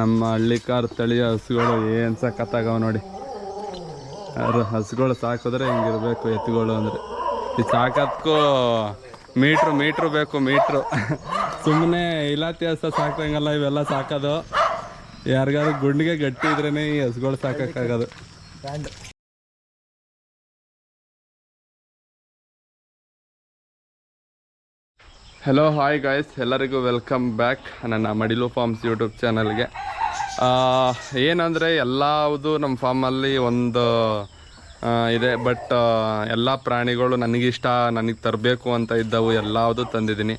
ನಮ್ಮ ಹಳ್ಳಿಕಾರ್ ತಳಿಯ ಹಸುಗಳು ಏನು ಸಾಕತ್ತಾಗವ ನೋಡಿ. ಹಸುಗಳು ಸಾಕಿದ್ರೆ ಹಿಂಗಿರಬೇಕು ಎತ್ತುಗಳು ಅಂದರೆ. ಈ ಸಾಕೋದಕ್ಕೂ ಮೀಟ್ರು ಮೀಟ್ರು ಬೇಕು, ಮೀಟ್ರು. ಸುಮ್ಮನೆ ಇಲಾತಿ ಹಸ ಸಾಕಂಗಲ್ಲ ಇವೆಲ್ಲ ಸಾಕೋದು. ಯಾರಿಗಾದ್ರು ಗುಂಡಿಗೆ ಗಟ್ಟಿ ಇದ್ರೇ ಈ ಹಸುಗಳು ಸಾಕೋಕ್ಕಾಗೋದು. ಹಲೋ ಹಾಯ್ ಗಾಯ್ಸ್ ಎಲ್ಲರಿಗೂ ವೆಲ್ಕಮ್ ಬ್ಯಾಕ್ ನನ್ನ ಮಡಿಲು ಫಾರ್ಮ್ಸ್ ಯೂಟ್ಯೂಬ್ ಚಾನಲ್ಗೆ ಏನಂದರೆ ಎಲ್ಲವುದು ನಮ್ಮ ಫಾರ್ಮಲ್ಲಿ ಒಂದು ಇದೆ. ಬಟ್ ಎಲ್ಲ ಪ್ರಾಣಿಗಳು ನನಗಿಷ್ಟ ನನಗೆ ತರಬೇಕು ಅಂತ ಇದ್ದವು, ಎಲ್ಲವುದು ತಂದಿದ್ದೀನಿ.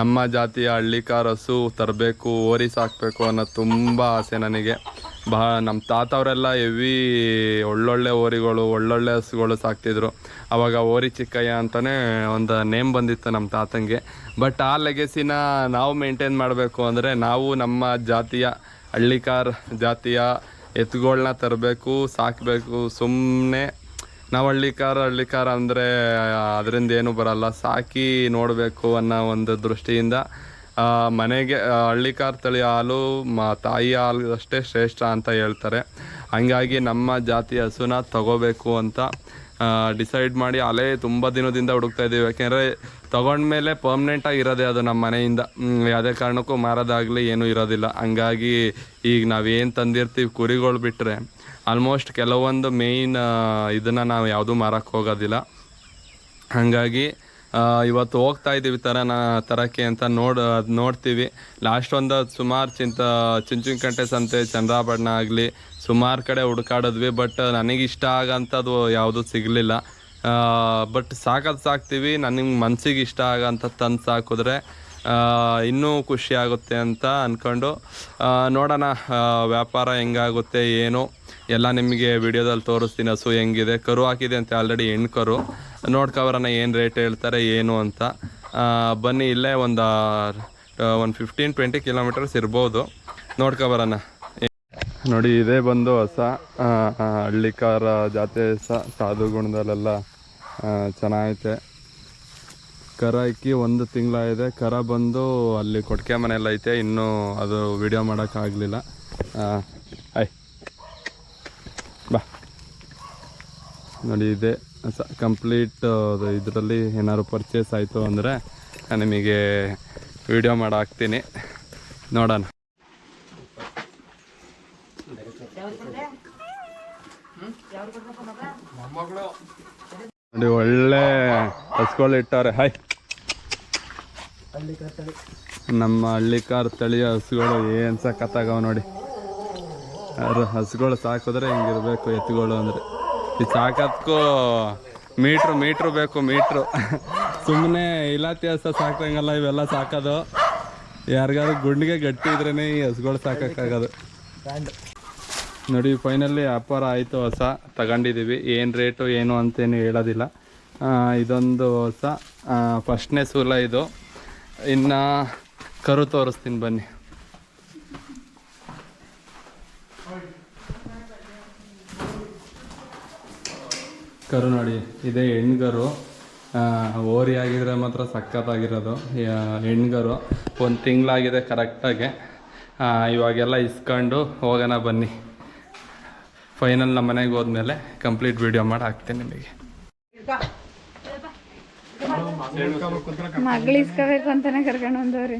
ನಮ್ಮ ಜಾತಿಯ ಹಳ್ಳಿಕಾರಸು ತರಬೇಕು, ಓರಿ ಸಾಕಬೇಕು ಅನ್ನೋ ತುಂಬ ಆಸೆ ನನಗೆ. ಬಹಳ ನಮ್ಮ ತಾತವರೆಲ್ಲ ಹೆವಿ ಒಳ್ಳೊಳ್ಳೆ ಓರಿಗಳು ಒಳ್ಳೊಳ್ಳೆ ಹಸುಗಳು ಸಾಕ್ತಿದ್ರು. ಅವಾಗ ಓರಿ ಚಿಕ್ಕಯ್ಯ ಅಂತಲೇ ಒಂದು ನೇಮ್ ಬಂದಿತ್ತು ನಮ್ಮ ತಾತಂಗೆ. ಬಟ್ ಆ ಲೆಗೆಸಿನ ನಾವು ಮೇಂಟೈನ್ ಮಾಡಬೇಕು ಅಂದರೆ ನಾವು ನಮ್ಮ ಜಾತಿಯ, ಹಳ್ಳಿಕಾರ್ ಜಾತಿಯ ಎತ್ತುಗಳನ್ನ ತರಬೇಕು, ಸಾಕಬೇಕು. ಸುಮ್ಮನೆ ನಾವು ಹಳ್ಳಿಕಾರ ಹಳ್ಳಿಕಾರ ಅಂದರೆ ಅದರಿಂದ ಏನು ಬರಲ್ಲ. ಸಾಕಿ ನೋಡಬೇಕು ಅನ್ನೋ ಒಂದು ದೃಷ್ಟಿಯಿಂದ ಮನೆಗೆ ಹಳ್ಳಿಕಾರ್ ತಳಿ ಹಾಲು, ಮ, ತಾಯಿ ಹಾಲು ಅಷ್ಟೇ ಶ್ರೇಷ್ಠ ಅಂತ ಹೇಳ್ತಾರೆ. ಹಂಗಾಗಿ ನಮ್ಮ ಜಾತಿ ಹಸುನ ತಗೋಬೇಕು ಅಂತ ಡಿಸೈಡ್ ಮಾಡಿ ಅಲೇ ತುಂಬ ದಿನದಿಂದ ಹುಡುಕ್ತಾ ಇದ್ದೀವಿ. ಯಾಕೆಂದರೆ ತೊಗೊಂಡ್ಮೇಲೆ ಪರ್ಮನೆಂಟಾಗಿ ಇರೋದೇ ಅದು ನಮ್ಮ ಮನೆಯಿಂದ. ಯಾವುದೇ ಕಾರಣಕ್ಕೂ ಮಾರೋದಾಗಲಿ ಏನೂ ಇರೋದಿಲ್ಲ. ಹಂಗಾಗಿ ಈಗ ನಾವೇನು ತಂದಿರ್ತೀವಿ ಕುರಿಗಳು ಬಿಟ್ಟರೆ ಆಲ್ಮೋಸ್ಟ್ ಕೆಲವೊಂದು ಮೇಯ್ನ್ ಇದನ್ನು ನಾವು ಯಾವುದೂ ಮಾರಕ್ಕೆ ಹೋಗೋದಿಲ್ಲ. ಹಾಗಾಗಿ ಇವತ್ತು ಹೋಗ್ತಾ ಇದ್ದೀವಿ ಥರನ ತರಕ್ಕೆ ಅಂತ ನೋಡಿ, ಅದು ನೋಡ್ತೀವಿ. ಲಾಸ್ಟ್ ಒಂದು ಸುಮಾರು ಚಿಂತ ಚುಂಚುಂಕಂಟೆ ಸಂತೆ ಚಂದ್ರಾಭರಣ ಆಗಲಿ, ಸುಮಾರು ಕಡೆ ಹುಡ್ಕಾಡಿದ್ವಿ ಬಟ್ ನನಗೆ ಇಷ್ಟ ಆಗಂಥದ್ದು ಯಾವುದೂ ಸಿಗಲಿಲ್ಲ. ಬಟ್ ಸಾಕೋದು ಸಾಕ್ತೀವಿ, ನನಗೆ ಮನಸ್ಸಿಗೆ ಇಷ್ಟ ಆಗಂತ ತಂದು ಸಾಕಿದ್ರೆ ಇನ್ನೂ ಖುಷಿ ಆಗುತ್ತೆ ಅಂತ ಅಂದ್ಕೊಂಡು ನೋಡೋಣ ವ್ಯಾಪಾರ ಹೆಂಗಾಗುತ್ತೆ, ಏನು. ಎಲ್ಲ ನಿಮಗೆ ವಿಡಿಯೋದಲ್ಲಿ ತೋರಿಸ್ತೀನಿ. ಹಸು ಹೆಂಗಿದೆ? ಕರು ಹಾಕಿದೆ ಅಂತ ಆಲ್ರೆಡಿ ಹೆಣ್ಣು ಕರು ನೋಡ್ಕೊಬರೋಣ ಏನು ರೇಟ್ ಹೇಳ್ತಾರೆ, ಏನು ಅಂತ. ಬನ್ನಿ, ಇಲ್ಲೇ ಒಂದು ಒಂದು ಫಿಫ್ಟೀನ್ ಟ್ವೆಂಟಿ ಕಿಲೋಮೀಟರ್ಸ್ ಇರ್ಬೋದು. ನೋಡ್ಕೊಬರೋಣ ನೋಡಿ, ಇದೇ ಬಂದು ಹೊಸ ಹಳ್ಳಿಕಾರ ಜಾತಿ ಹೊಸ ಸಾಧು ಗುಣದಲ್ಲೆಲ್ಲ ಚೆನ್ನಾಗೈತೆ. ಕರ ಇಕ್ಕಿ ಒಂದು ತಿಂಗಳಾಗಿದೆ. ಕರ ಬಂದು ಅಲ್ಲಿ ಕೊಟ್ಟಿಗೆ ಮನೆಯಲ್ಲೈತೆ. ಇನ್ನೂ ಅದು ವಿಡಿಯೋ ಮಾಡೋಕ್ಕಾಗಲಿಲ್ಲ. ಬಾ. ನೋಡಿ ಇದೆ. ಸ ಕಂಪ್ಲೀಟ್ ಇದರಲ್ಲಿ ಏನಾದ್ರು ಪರ್ಚೇಸ್ ಆಯಿತು ಅಂದರೆ ನಾನು ನಿಮಗೆ ವಿಡಿಯೋ ಮಾಡಿ ಹಾಕ್ತೀನಿ ನೋಡೋಣ. ನೋಡಿ ಒಳ್ಳೆ ಹಸ್ಗಳು ಇಟ್ಟಾರೆ ಹಾಯ್ ನಮ್ಮ ಹಳ್ಳಿಕಾರ್ ತಳಿಯ ಹಸುಗಳು ಏನು ಸಖತ್ತಾಗವ ನೋಡಿ. ಅವ್ರು ಹಸುಗಳು ಸಾಕಿದ್ರೆ ಹಿಂಗಿರ್ಬೇಕು, ಎತ್ತುಗಳು ಅಂದರೆ. ಈ ಸಾಕೋದಕ್ಕೂ ಮೀಟ್ರು ಮೀಟ್ರು ಬೇಕು, ಮೀಟ್ರು. ಸುಮ್ಮನೆ ಇಲಾತಿ ಹಸ ಸಾಕಂಗಲ್ಲ ಇವೆಲ್ಲ ಸಾಕೋದು. ಯಾರಿಗಾದ್ರು ಗುಂಡಿಗೆ ಗಟ್ಟಿ ಇದ್ರೇ ಈ ಹಸುಗಳು ಸಾಕೋಕ್ಕಾಗೋದು. ನೋಡಿ ಫೈನಲಿ ವ್ಯಾಪಾರ ಆಯಿತು ಹೊಸ ತಗೊಂಡಿದ್ದೀವಿ ಏನು ರೇಟು, ಏನು ಅಂತೇನು ಹೇಳೋದಿಲ್ಲ. ಇದೊಂದು ಹೊಸ ಫಸ್ಟ್ನೇ ಸೂಲ ಇದು. ಇನ್ನು ಕರು ತೋರಿಸ್ತೀನಿ ಬನ್ನಿ. ಕರು ನೋಡಿ ಇದೇ ಹೆಣ್ಗರು ಓರಿ ಆಗಿದ್ರೆ ಮಾತ್ರ ಸಖತ್ತಾಗಿರೋದು. ಹೆಣ್ಗರು ಒಂದು ತಿಂಗಳಾಗಿದೆ ಕರೆಕ್ಟಾಗಿ ಇವಾಗೆಲ್ಲ ಇಸ್ಕೊಂಡು ಹೋಗೋಣ ಬನ್ನಿ. ಫೈನಲ್ ನಮ್ಮ ಮನೆಗೆ ಹೋದ್ಮೇಲೆ ಕಂಪ್ಲೀಟ್ ವಿಡಿಯೋ ಮಾಡಿ ಹಾಕ್ತೀನಿ ನಿಮಗೆ. ಮಗಳು ಇಸ್ಕೋಬೇಕು ಅಂತಾನೆ ಕರ್ಕೊಂಡು ಬಂದವ್ರಿ.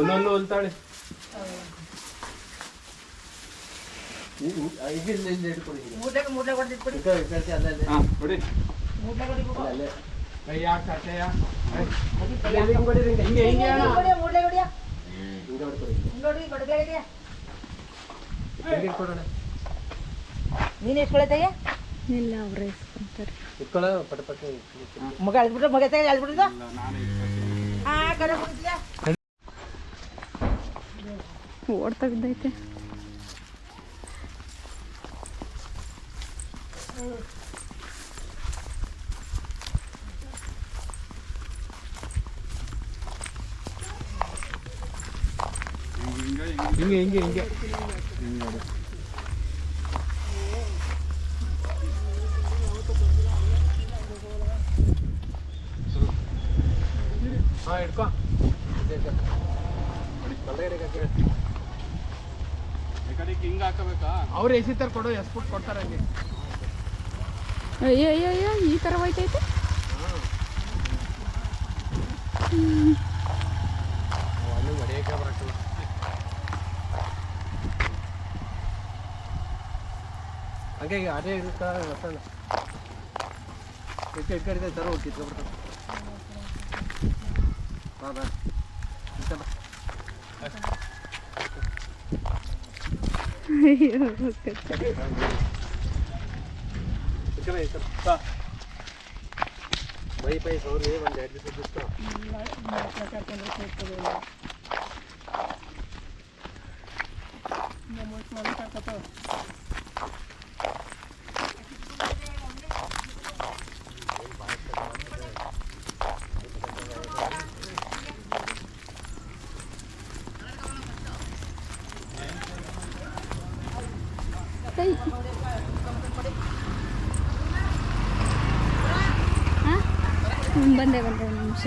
ಒಂದೊಂದು ನೀನು ಎಷ್ಕೊಳತಯ್ಯ ಇಲ್ಲ ಅವ್ರೆ ಇಸ್ಕೊಂತಾರೆ ಮಗ ಅಳ್ಬಿಟ್ರೆ ಮಗ ತೆಗೆ ಅಳ್ಬಿಟ್ಟಿದ ಆ ಕಡೆ. ಓಡ್ ತೆಗ್ದೈತೆ ಹಿಂಗೆ ಹಿಂಗೆ ಹಿಂಗೆ ಹಾಂ ಹಿಡ್ಕೊ ಹಿಂಗೆ ಹಾಕಬೇಕಾ? ಅವ್ರು ಎಸಿತಾರೆ ಕೊಡು ಫುಟ್ ಕೊಡ್ತಾರೆ ಹಂಗೆ. ಅಯ್ಯೋ ಅಯ್ಯೋ ಅಯ್ಯೋ ಈ ಥರ ಹೋಯ್ತೈತೆ ಅಲ್ಲಿ ಹೊಡಿಯೋಕೆ ಬರಕ್ಕಿಲ್ಲ ಹಂಗೆ ಈಗ ಅದೇ ಇರುತ್ತಾ ಮಸಾಲೆ? ಇಟ್ಕೆ ಇಟ್ಕೊಂಡಿದ್ದೆ ತರ ಹೋಗಿ ಕಿತ್ಕೊಬಿಡ್ತಾರೆ ಹಾಂ ಬಾ ಇಷ್ಟ ಬಾ. ಅಯ್ಯೋ इकडे इकडे का भाई पैसा और ये बंदे ऐसे दिसता Thank you. ಬಂದೆ ಬಂದೆ ಒಂದು ನಿಮಿಷ.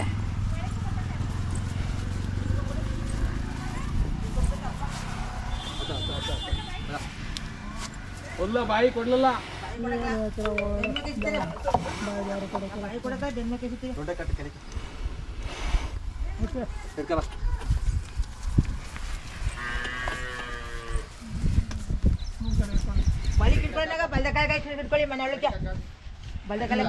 ಕೊಡ್ಲ ಬಾಯಿ ಕೊಡ್ಲಲ್ಲ. ಬಳಿ ಕಿಟ್ಕೊಂಡಾಗ ಬಲ್ದಕಾಯಿ ಕಿಟ್ಕೊಳ್ಳಿ ಮನೆ ಒಳಗೆ ಬಲ್ದಕಾಯಿ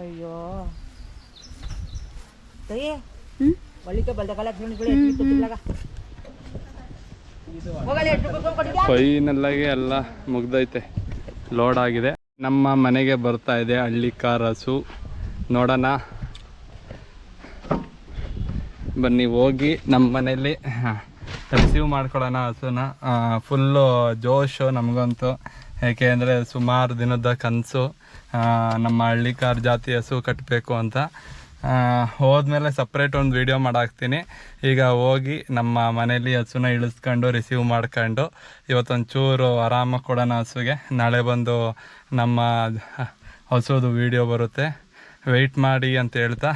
ಅಯ್ಯೋ. ಕೊಟ್ಟಿಲ್ಲ ಫೈನಲ್ಲಾಗಿ ಎಲ್ಲ ಮುಗ್ದೈತೆ. ಲೋಡ್ ಆಗಿದೆ. ನಮ್ಮ ಮನೆಗೆ ಬರ್ತಾ ಇದೆ ಹಳ್ಳಿ ಕಾರ್ ಹಸು ನೋಡೋಣ. ಬನ್ನಿ ಹೋಗಿ ನಮ್ಮ ಮನೇಲಿ ರಿಸೀವ್ ಮಾಡ್ಕೊಳ್ಳೋಣ ಹಸುನ. ಫುಲ್ಲು ಜೋಶು ನಮಗಂತೂ. ಏಕೆ ಅಂದರೆ ಸುಮಾರು ದಿನದ ಕನಸು. ನಮ್ಮ ಹಳ್ಳಿ ಕಾರ್ ಜಾತಿ ಹಸು ಕಟ್ಟಬೇಕು ಅಂತ. ಹೋದ್ಮೇಲೆ ಸಪ್ರೇಟ್ ಒಂದು ವಿಡಿಯೋ ಮಾಡಾಕ್ತೀನಿ. ಈಗ ಹೋಗಿ ನಮ್ಮ ಮನೇಲಿ ಹಸುನ ಇಳಿಸ್ಕೊಂಡು ರಿಸೀವ್ ಮಾಡ್ಕೊಂಡು ಇವತ್ತೊಂದು ಚೂರು ಆರಾಮಾಗಿ ಕೊಡೋಣ ಹಸುಗೆ. ನಾಳೆ ಬಂದು ನಮ್ಮ ಹಸುದು ವಿಡಿಯೋ ಬರುತ್ತೆ. ವೆಯ್ಟ್ ಮಾಡಿ ಅಂತ ಹೇಳ್ತಾ